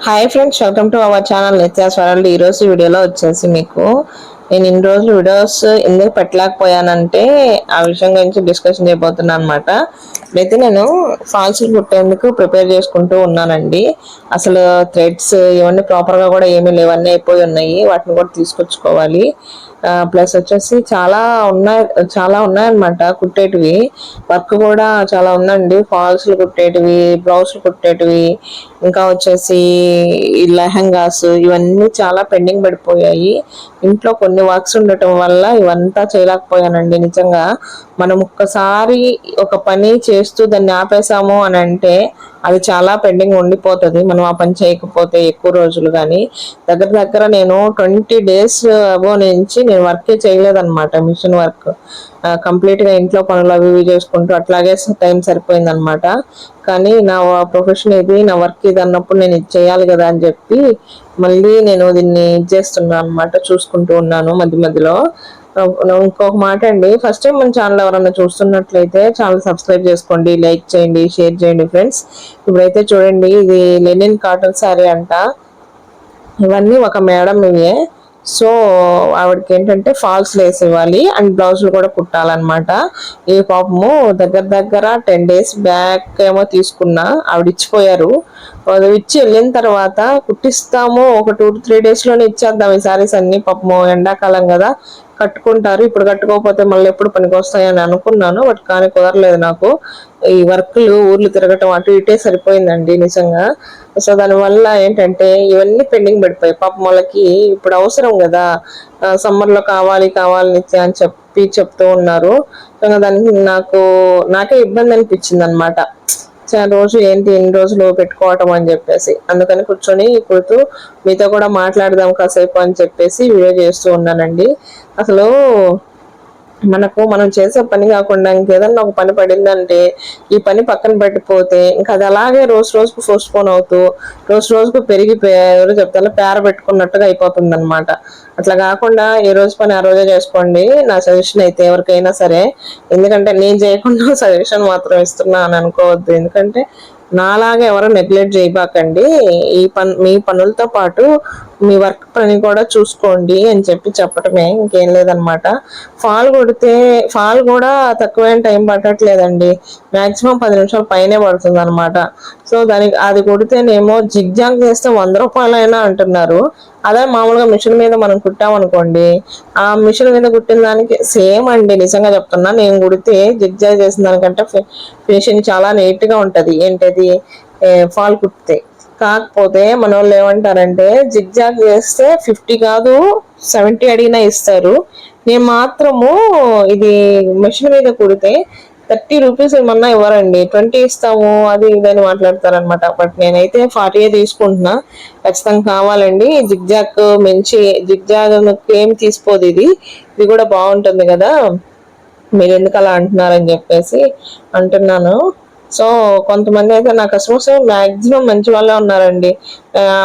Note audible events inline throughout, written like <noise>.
Hi friends welcome to our channel Nithya's world ఈరోజు వీడియోలో వచ్చేసి మీకు నేను ఇన్ని రోజులు వీడియోస్ ఎందుకు పెట్టలేకపోయానంటే ఆ విషయం గురించి డిస్కషన్ చేయబోతున్నాను అనమాట ఇప్పుడైతే నేను ఫాల్స్ కుట్టేందుకు ప్రిపేర్ చేసుకుంటూ ఉన్నానండి. అసలు థ్రెడ్స్ ఇవన్నీ ప్రాపర్గా కూడా ఏమీ లేవన్నీ అయిపోయి ఉన్నాయి. వాటిని కూడా తీసుకొచ్చుకోవాలి. ప్లస్ వచ్చేసి చాలా ఉన్నాయి చాలా ఉన్నాయన్నమాట కుట్టేటివి. వర్క్ కూడా చాలా ఉందండి. ఫాల్స్లు కుట్టేటివి బ్లౌజ్లు కుట్టేటివి ఇంకా వచ్చేసి లెహంగాస్ ఇవన్నీ చాలా పెండింగ్ పడిపోయాయి. ఇంట్లో కొన్ని వర్క్స్ ఉండటం వల్ల ఇవంతా చేయలేకపోయానండి నిజంగా. మనం ఒక్కసారి ఒక పని చేస్తూ దాన్ని ఆపేసాము అని అంటే అది చాలా పెండింగ్ ఉండిపోతుంది. మనం ఆ పని చేయకపోతే ఎక్కువ రోజులు కానీ దగ్గర దగ్గర నేను ట్వంటీ డేస్ అబో నుంచి నేను వర్కే చేయలేదన్నమాట. Machine work. కంప్లీట్గా ఇంట్లో పనులు అవి ఇవి చేసుకుంటూ అట్లాగే టైం సరిపోయింది అనమాట కానీ నా ప్రొఫెషన్ ఇది నా వర్క్ ఇది అన్నప్పుడు నేను ఇది చేయాలి కదా అని చెప్పి మళ్ళీ నేను దీన్ని చేస్తున్నాను అనమాట చూసుకుంటూ ఉన్నాను మధ్య మధ్యలో. ఇంకొక మాట అండి. ఫస్ట్ టైం మన ఛానల్ ఎవరైనా చూస్తున్నట్లయితే ఛానల్ సబ్స్క్రైబ్ చేసుకోండి లైక్ చేయండి షేర్ చేయండి ఫ్రెండ్స్ ఇప్పుడైతే చూడండి ఇది లెనిన్ కాటన్ శారీ అంట. ఇవన్నీ ఒక మేడం ఇవే సో ఆవిడకి ఏంటంటే ఫాల్స్ వేసి ఇవ్వాలి అండ్ బ్లౌజులు కూడా కుట్టాలన్నమాట. ఈ పాపము దగ్గర దగ్గర టెన్ డేస్ బ్యాక్ ఏమో తీసుకున్నా. ఆవిడ ఇచ్చిపోయారు. ఇచ్చి వెళ్ళిన తర్వాత కుట్టిస్తాము. ఒక టూ త్రీ డేస్లోనే ఇచ్చేద్దాం ఈ సారీస్ అన్ని. పాపము ఎండాకాలం కదా. కట్టుకుంటారు. ఇప్పుడు కట్టుకోకపోతే మళ్ళీ ఎప్పుడు పనికి వస్తాయని అనుకున్నాను బట్ కానీ కుదరలేదు నాకు. ఈ వర్క్లు ఊర్లు తిరగటం అటు ఇటే సరిపోయిందండి నిజంగా. సో దానివల్ల ఏంటంటే ఇవన్నీ పెండింగ్ పడిపోయాయి. పాపం వాళ్ళకి ఇప్పుడు అవసరం కదా. సమ్మర్లో కావాలి కావాలి నిత్య అని చెప్పి చెప్తూ ఉన్నారు. దానికి నాకు నాకే ఇబ్బంది అనిపించింది అనమాట రోజు ఏంటి ఎన్ని రోజులు పెట్టుకోవటం అని చెప్పేసి. అందుకని కూర్చొని కుడుతూ మీతో కూడా మాట్లాడదాం కాసేపు అని చెప్పేసి వీడియో చేస్తూ ఉన్నానండి. అసలు మనకు మనం చేసే పని కాకుండా ఇంకేదన్నా ఒక పని పడిందంటే ఈ పని పక్కన పెట్టిపోతే ఇంకా అది అలాగే రోజు రోజుకు పోన్ అవుతూ రోజు రోజుకు పెరిగి ఎవరు చెప్తారో పేర పెట్టుకున్నట్టుగా అయిపోతుంది అనమాట అట్లా కాకుండా ఏ రోజు పని ఆ రోజే చేసుకోండి నా సజెషన్ అయితే ఎవరికైనా సరే. ఎందుకంటే నేను చేయకుండా <laughs> సజెషన్ మాత్రం ఇస్తున్నా అని అనుకోవద్దు. ఎందుకంటే నాలాగా ఎవరు నెగ్లెక్ట్ చేయబాకండి. ఈ పని మీ పనులతో పాటు మీ వర్క్ పని కూడా చూసుకోండి అని చెప్పి చెప్పటమే ఇంకేం లేదనమాట. ఫాల్ కొడితే ఫాల్ కూడా తక్కువైన టైం పట్టట్లేదండి. మ్యాక్సిమం పది నిమిషాల పైనే పడుతుంది అనమాట సో దానికి అది కొడితేనేమో జిగ్జాగ్ చేస్తే వంద రూపాయలైనా అంటున్నారు. అదే మామూలుగా మిషన్ మీద మనం కుట్టామనుకోండి ఆ మిషన్ మీద కుట్టిన దానికి సేమ్ అండి. నిజంగా చెప్తున్నా నేను కుడితే జిగ్జాగ్ చేసిన దానికంటే ఫినిషింగ్ చాలా నీట్గా ఉంటుంది. ఏంటది? ఫాల్ కుట్టితే. కాకపోతే మన వాళ్ళు ఏమంటారంటే జిగ్జాగ్ చేస్తే ఫిఫ్టీ కాదు సెవెంటీ అడిగినా ఇస్తారు. నేను మాత్రము ఇది మెషిన్ మీద కుడితే థర్టీ రూపీస్ ఏమన్నా ఇవ్వరండి. ట్వంటీ ఇస్తాము అది ఇదని మాట్లాడతారనమాట బట్ నేనైతే ఫార్టీ తీసుకుంటున్నా. ఖచ్చితంగా కావాలండి. జిగ్జాక్ మంచి జిగ్జాగ్ ఏం తీసుకోదు ఇది. ఇది కూడా బాగుంటుంది కదా. మీరు ఎందుకు అలా అంటున్నారని చెప్పేసి అంటున్నాను. సో కొంతమంది అయితే నా కస్టమర్స్ మాక్సిమం మంచి వాళ్ళే ఉన్నారండి.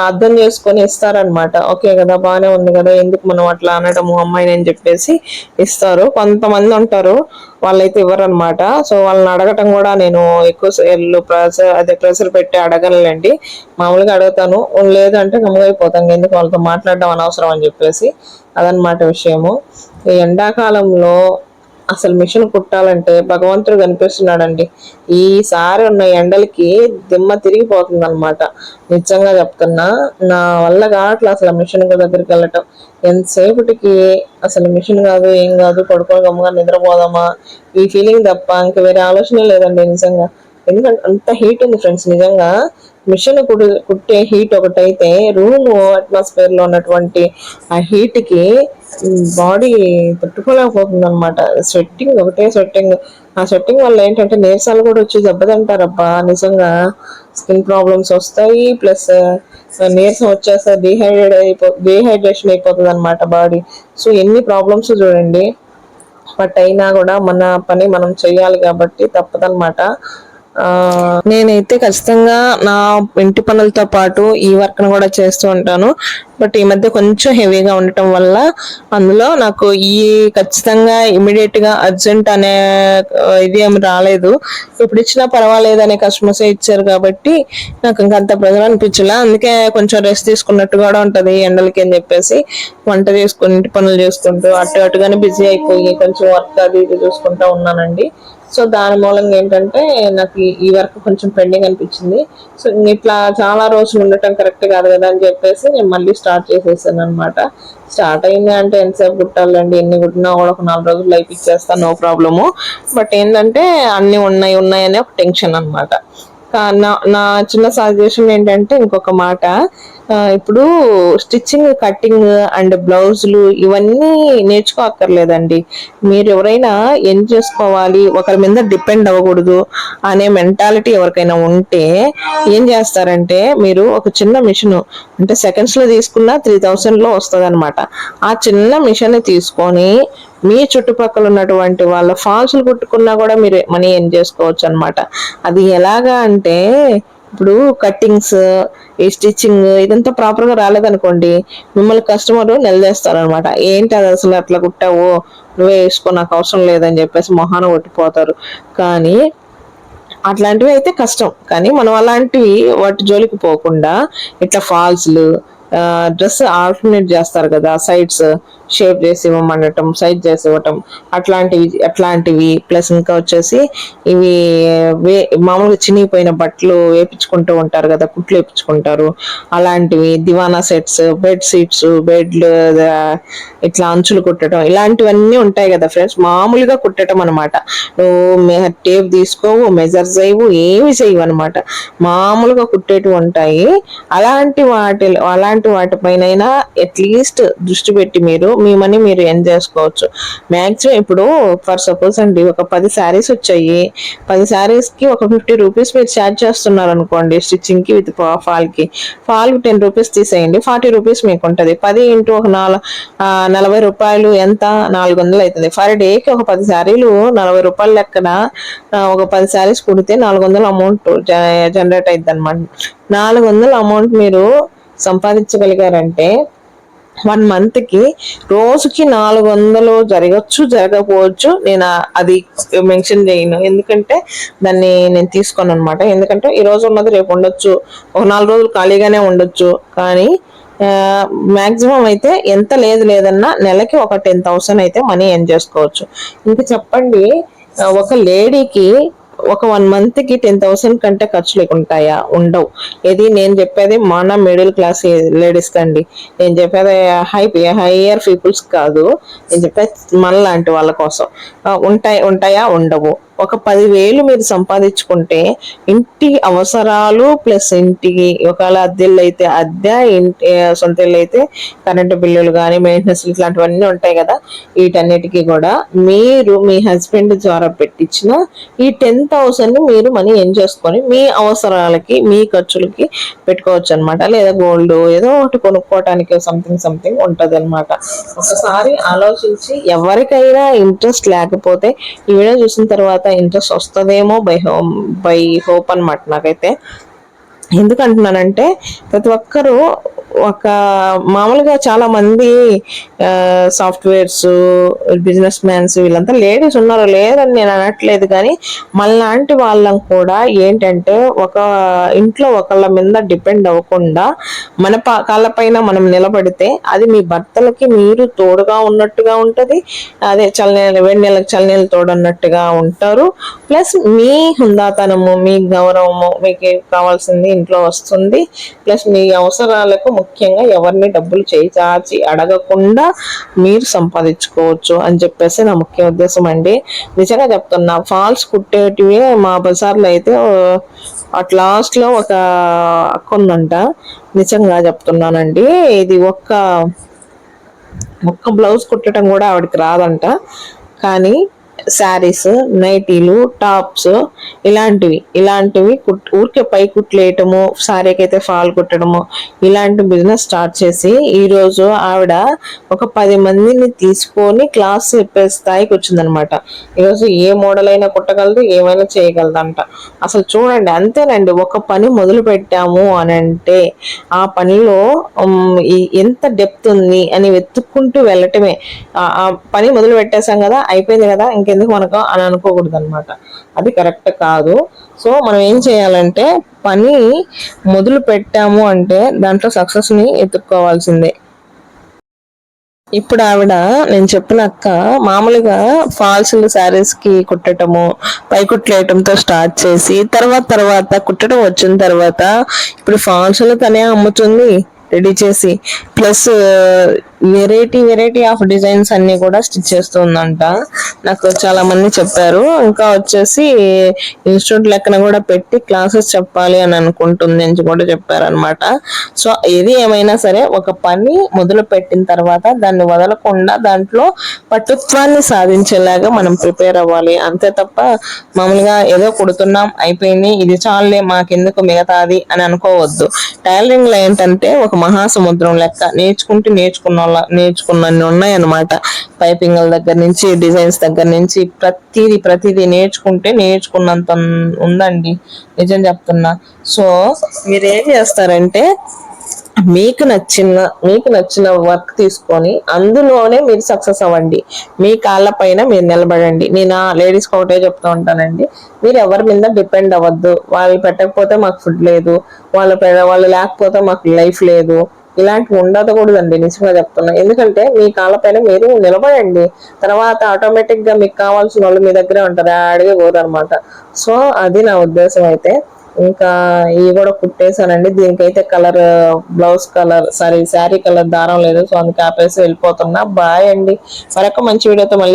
అర్థం చేసుకొని ఇస్తారనమాట ఓకే కదా బాగానే ఉంది కదా ఎందుకు మనం అట్లా అనడము అమ్మాయిని అని చెప్పేసి ఇస్తారు. కొంతమంది ఉంటారు వాళ్ళైతే ఇవ్వరనమాట సో వాళ్ళని అడగటం కూడా నేను ఎక్కువ ఎల్లు ప్రెషర్ అదే ప్రెషర్ పెట్టి అడగలండి మామూలుగా అడుగుతాను లేదంటే గమ్ముగైపోతాను ఎందుకు వాళ్ళతో మాట్లాడడం అనవసరం? అని చెప్పేసి అదనమాట విషయము. ఈ ఎండాకాలంలో అసలు మిషన్ కుట్టాలంటే భగవంతుడు కనిపిస్తున్నాడండి. ఈసారి ఉన్న ఎండలకి దిమ్మ తిరిగిపోతుంది అనమాట నిజంగా చెప్తున్నా నా వల్ల కావట్లే అసలు మిషన్ దగ్గరికి వెళ్ళటం. ఎంతసేపటికి అసలు మిషన్ కాదు ఏం కాదు పడుకోగమ్మగా నిద్రపోదామా? ఈ ఫీలింగ్ తప్ప ఇంక వేరే ఆలోచన లేదండి నిజంగా. ఎందుకంటే అంత హీట్ ఉంది ఫ్రెండ్స్ నిజంగా మిషన్ కుట్టే హీట్ ఒకటైతే రూమ్ అట్మాస్ఫియర్లో ఉన్నటువంటి ఆ హీట్కి బాడీ తట్టుకోలేకపోతుంది అనమాట స్వెట్టింగ్ ఒకటే స్వెట్టింగ్ ఆ స్వెట్టింగ్ వల్ల ఏంటంటే నీరసాలు కూడా వచ్చి దెబ్బతింటారబ్బా. నిజంగా స్కిన్ ప్రాబ్లమ్స్ వస్తాయి. ప్లస్ నీరసం వచ్చేస్తే డీహైడ్రేట్ అయిపో డీహైడ్రేషన్ అయిపోతుంది అనమాట బాడీ సో ఎన్ని ప్రాబ్లమ్స్ చూడండి. బట్ అయినా కూడా మన పని మనం చేయాలి కాబట్టి తప్పదనమాట నేనైతే ఖచ్చితంగా నా ఇంటి పనులతో పాటు ఈ వర్క్ను కూడా చేస్తూ ఉంటాను. బట్ ఈ మధ్య కొంచెం హెవీగా ఉండటం వల్ల అందులో నాకు ఈ ఖచ్చితంగా ఇమీడియట్గా అర్జెంట్ అనే ఇది ఏమి రాలేదు. ఇప్పుడు ఇచ్చినా పర్వాలేదు అనే కస్టమర్స్ ఇచ్చారు కాబట్టి నాకు ఇంకా అంత ప్రెజర్ అనిపించలే. అందుకే కొంచెం రెస్ట్ తీసుకున్నట్టు కూడా ఉంటది ఎండలకి అని చెప్పేసి వంట చేసుకుని ఇంటి పనులు చేసుకుంటూ అటు అటుగానే బిజీ అయిపోయి కొంచెం వర్క్ అది ఇది చూసుకుంటా ఉన్నానండి. సో దాని మూలంగా ఏంటంటే నాకు ఈ- వర్క్ కొంచెం పెండింగ్ అనిపించింది. సో ఇంక ఇట్లా చాలా రోజులు ఉండటం కరెక్ట్ కాదు కదా అని చెప్పేసి నేను మళ్ళీ స్టార్ట్ చేసేసాను అనమాట స్టార్ట్ అయింది అంటే ఎంతసేపు కుట్టాలండి? ఎన్ని కుట్టినా కూడా ఒక నాలుగు రోజులు లైఫ్ ఇచ్చేస్తాను నో ప్రాబ్లము. బట్ ఏంటంటే అన్ని ఉన్నాయి ఉన్నాయి అనే ఒక టెన్షన్ అనమాట నా నా చిన్న సజెషన్ ఏంటంటే ఇంకొక మాట. ఇప్పుడు స్టిచ్చింగ్ కటింగ్ అండ్ బ్లౌజులు ఇవన్నీ నేర్చుకోక్కర్లేదండి. మీరు ఎవరైనా ఏం చేసుకోవాలి? ఒకరి మీద డిపెండ్ అవ్వకూడదు అనే మెంటాలిటీ ఎవరికైనా ఉంటే ఏం చేస్తారంటే మీరు ఒక చిన్న మిషన్ అంటే సెకండ్స్లో తీసుకున్నా త్రీ థౌసండ్లో వస్తుంది అనమాట ఆ చిన్న మిషన్ తీసుకొని మీ చుట్టుపక్కల ఉన్నటువంటి వాళ్ళ ఫాల్స్లు కుట్టుకున్నా కూడా మీరు మనీ ఏం చేసుకోవచ్చు అనమాట అది ఎలాగా అంటే ఇప్పుడు కట్టింగ్స్ ఈ స్టిచ్చింగ్ ఇదంతా ప్రాపర్గా రాలేదనుకోండి మిమ్మల్ని కస్టమర్ నిలదేస్తారు అనమాట ఏంటి అది అసలు అట్లా కుట్టావు? నువ్వే వేసుకో నాకు అవసరం లేదని చెప్పేసి మొహాన కొట్టిపోతారు. కానీ అట్లాంటివి అయితే కష్టం. కానీ మనం అలాంటివి వాటి జోలికి పోకుండా ఇట్లా ఫాల్స్లు డ్రెస్ ఆల్టర్నేట్ చేస్తారు కదా సైడ్స్ షేప్ చేసి ఇవ్వమనటం సైజ్ చేసి ఇవ్వటం అట్లాంటివి అట్లాంటివి ప్లస్ ఇంకా వచ్చేసి ఇవి వే మామూలుగా చినిగిపోయిన బట్టలు వేపించుకుంటూ ఉంటారు కదా కుట్లు వేపించుకుంటారు. అలాంటివి దివానా సెట్స్ బెడ్ సీట్స్ బెడ్లు ఇట్లా అంచులు కుట్టడం ఇలాంటివన్నీ ఉంటాయి కదా ఫ్రెండ్స్. మామూలుగా కుట్టడం అనమాట నువ్వు టేప్ తీసుకోవు మెజర్ చేయవు ఏమి చేయవు అనమాట మామూలుగా కుట్టేటివి ఉంటాయి. అలాంటి వాటి అలాంటి వాటిపైన అట్లీస్ట్ దృష్టి పెట్టి మీరు మీ మనీ మీరు ఎన్ చేసుకోవచ్చు. మ్యాక్సిమం ఇప్పుడు ఫర్ సపోజ్ అండి ఒక పది శారీస్ వచ్చాయి. పది శారీస్కి ఒక ఫిఫ్టీ రూపీస్ మీరు ఛార్జ్ చేస్తున్నారు అనుకోండి స్టిచ్చింగ్కి విత్ ఫాల్కి. ఫాల్కి టెన్ రూపీస్ తీసేయండి. ఫార్టీ రూపీస్ మీకు ఉంటుంది పది ఇంటూ ఒక నాలుగు నలభై రూపాయలు ఎంత? నాలుగు వందలు అవుతుంది ఫర్ డేకి ఒక పది శారీలు నలభై రూపాయల లెక్కన ఒక పది శారీస్ కుడితే నాలుగు వందల అమౌంట్ జనరేట్ అయింది అనమాట నాలుగు వందల అమౌంట్ మీరు సంపాదించగలిగారంటే వన్ మంత్కి రోజుకి నాలుగు వందలు జరగచ్చు జరగకపోవచ్చు. నేను అది మెన్షన్ చేయను. ఎందుకంటే దాన్ని నేను తీసుకోను అనమాట ఎందుకంటే ఈ రోజు ఉన్నది రేపు ఉండొచ్చు. ఒక నాలుగు రోజులు ఖాళీగానే ఉండొచ్చు. కానీ మ్యాక్సిమం అయితే ఎంత లేదు లేదన్నా నెలకి ఒక టెన్ థౌసండ్ అయితే మనీ ఎర్న్ చేసుకోవచ్చు. ఇంకా చెప్పండి ఒక లేడీకి ఒక వన్ మంత్కి టెన్ థౌసండ్ కంటే ఖర్చులు ఉంటాయా ఉండవు. ఇది నేను చెప్పేది మన మిడిల్ క్లాస్ లేడీస్ కండి. నేను చెప్పేది హై హైయర్ పీపుల్స్ కాదు. నేను చెప్పేది మన లాంటి వాళ్ళ కోసం. ఉంటాయి ఉంటాయా? ఉండవు. ఒక పదివేలు మీరు సంపాదించుకుంటే ఇంటి అవసరాలు ప్లస్ ఇంటికి ఒకవేళ అద్దెలు అయితే అద్దె ఇంటి సొంత ఇల్లు అయితే కరెంటు బిల్లులు కానీ మెయింటెనెన్స్ ఇట్లాంటివన్నీ ఉంటాయి కదా. వీటన్నిటికీ కూడా మీరు మీ హస్బెండ్ ద్వారా పెట్టించిన ఈ టెన్ థౌసండ్ మీరు మనీ ఏం చేసుకొని మీ అవసరాలకి మీ ఖర్చులకి పెట్టుకోవచ్చు అనమాట లేదా గోల్డ్ ఏదో ఒకటి కొనుక్కోవటానికి సంథింగ్ సంథింగ్ ఉంటుంది అనమాట ఒకసారి ఆలోచించి ఎవరికైనా ఇంట్రెస్ట్ లేకపోతే ఈ వీడియో చూసిన తర్వాత ఇంట్రెస్ట్ వస్తుందేమో బై హోమ్ బై హోప్ అనమాట నాకైతే. ఎందుకంటున్నానంటే ప్రతి ఒక్కరూ ఒక మామూలుగా చాలా మంది సాఫ్ట్వేర్స్ బిజినెస్ మ్యాన్స్ వీళ్ళంతా లేడీస్ ఉన్నారు. లేదని నేను అనట్లేదు కానీ మళ్ళాంటి వాళ్ళం కూడా ఏంటంటే ఒక ఇంట్లో ఒకళ్ళ మీద డిపెండ్ అవ్వకుండా మన కాళ్ళపైన మనం నిలబడితే అది మీ భర్తలకి మీరు తోడుగా ఉన్నట్టుగా ఉంటుంది. అదే చల్లనీళ్ళ వేడి నెలలకు చల్లనీళ్ళు తోడు అన్నట్టుగా ఉంటారు. ప్లస్ మీ హుందాతనము మీ గౌరవము మీకు కావాల్సింది ఇంట్లో వస్తుంది. ప్లస్ మీ అవసరాలకు ముఖ్యంగా ఎవరిని డబ్బులు చేయి చాచి అడగకుండా మీరు సంపాదించుకోవచ్చు అని చెప్పేసి నా ముఖ్య ఉద్దేశం అండి. నిజంగా చెప్తున్నా ఫాల్స్ కుట్టేటివి మా బజార్లో అయితే అట్ లాస్ట్లో ఒక అక్క ఉందంట. నిజంగా చెప్తున్నానండి ఇది ఒక్క ఒక్క బ్లౌజ్ కుట్టడం కూడా ఆవిడకి రాదంట. కానీ శారీస్ నైటీలు టాప్స్ ఇలాంటివి ఇలాంటివి కుట్ ఊరికే పై కుట్లేయటము శారీకి అయితే ఫాల్ కుట్టడము ఇలాంటి బిజినెస్ స్టార్ట్ చేసి ఈరోజు ఆవిడ ఒక పది మందిని తీసుకొని క్లాస్ చెప్పే స్థాయికి వచ్చిందనమాట ఈరోజు ఏ మోడల్ అయినా కుట్టగలదు ఏమైనా చేయగలదంట. అసలు చూడండి అంతేనండి ఒక పని మొదలు పెట్టాము అని అంటే ఆ పనిలో ఎంత డెప్త్ ఉంది అని వెతుక్కుంటూ వెళ్ళటమే. ఆ పని మొదలు పెట్టేశాం కదా అయిపోయింది కదా ఎందుకు మనకు అని అనుకోకూడదు అనమాట అది కరెక్ట్ కాదు. సో మనం ఏం చేయాలంటే పని మొదలు పెట్టాము అంటే దాంట్లో సక్సెస్ని ఎత్తుక్కోవాల్సిందే. ఇప్పుడు ఆవిడ నేను చెప్పిన అక్క మామూలుగా ఫాల్స్ శారీస్కి కుట్టటము పైకుట్లేయటంతో స్టార్ట్ చేసి తర్వాత తర్వాత కుట్టడం వచ్చిన తర్వాత ఇప్పుడు ఫాల్స్ తనే అమ్ముతుంది రెడీ చేసి. Plus variety variety of designs అన్ని కూడా స్టిచ్ చేస్తుందంట. నాకు చాలా మంది చెప్పారు. ఇంకా వచ్చేసి ఇన్స్టిట్యూట్ లెక్కన కూడా పెట్టి క్లాసెస్ చెప్పాలి అని అనుకుంటుంది అని కూడా చెప్పారనమాట సో ఏది ఏమైనా సరే ఒక పని మొదలు పెట్టిన తర్వాత దాన్ని వదలకుండా దాంట్లో పటుత్వాన్ని సాధించేలాగా మనం ప్రిపేర్ అవ్వాలి. అంతే తప్ప మామూలుగా ఏదో కుడుతున్నాం అయిపోయింది ఇది చాలే మాకెందుకు మిగతాది అని అనుకోవద్దు. టైలరింగ్లో ఏంటంటే ఒక మహాసముద్రం లెక్క. నేర్చుకుంటూ నేర్చుకున్న వాళ్ళ- నేర్చుకున్నన్ని ఉన్నాయన్నమాట. పైపింగ్ల దగ్గర నుంచి డిజైన్స్ దగ్గర నుంచి ప్రతిదీ ప్రతిదీ నేర్చుకుంటే నేర్చుకున్నంత ఉందండి. నిజం చెప్తున్నా. సో మీరు ఏం చేస్తారంటే మీకు నచ్చిన మీకు నచ్చిన వర్క్ తీసుకొని అందులోనే మీరు సక్సెస్ అవ్వండి. మీ కాళ్ళ పైన మీరు నిలబడండి. నేను లేడీస్ ఒకటే చెప్తూ ఉంటానండి. మీరు ఎవరి మీద డిపెండ్ అవ్వద్దు. వాళ్ళు పెట్టకపోతే మాకు ఫుడ్ లేదు. వాళ్ళు వాళ్ళు లేకపోతే మాకు లైఫ్ లేదు. ఇలాంటివి ఉండకూడదండి నిజంగా చెప్తున్నా. ఎందుకంటే మీ కాళ్ళపైన మీరు నిలబడండి. తర్వాత ఆటోమేటిక్గా మీకు కావాల్సిన వాళ్ళు మీ దగ్గరే ఉంటారు. అడిగే పోరు అనమాట సో అది నా ఉద్దేశం అయితే. ఇంకా ఇవి కూడా కుట్టేశానండి. దీనికైతే colour blouse colour sari sari colour దారం లేదు. సో అందుకే ఆపేసి వెళ్ళిపోతున్నా. బాయ్ అండి. మరొక మంచి వీడియోతో మళ్ళీ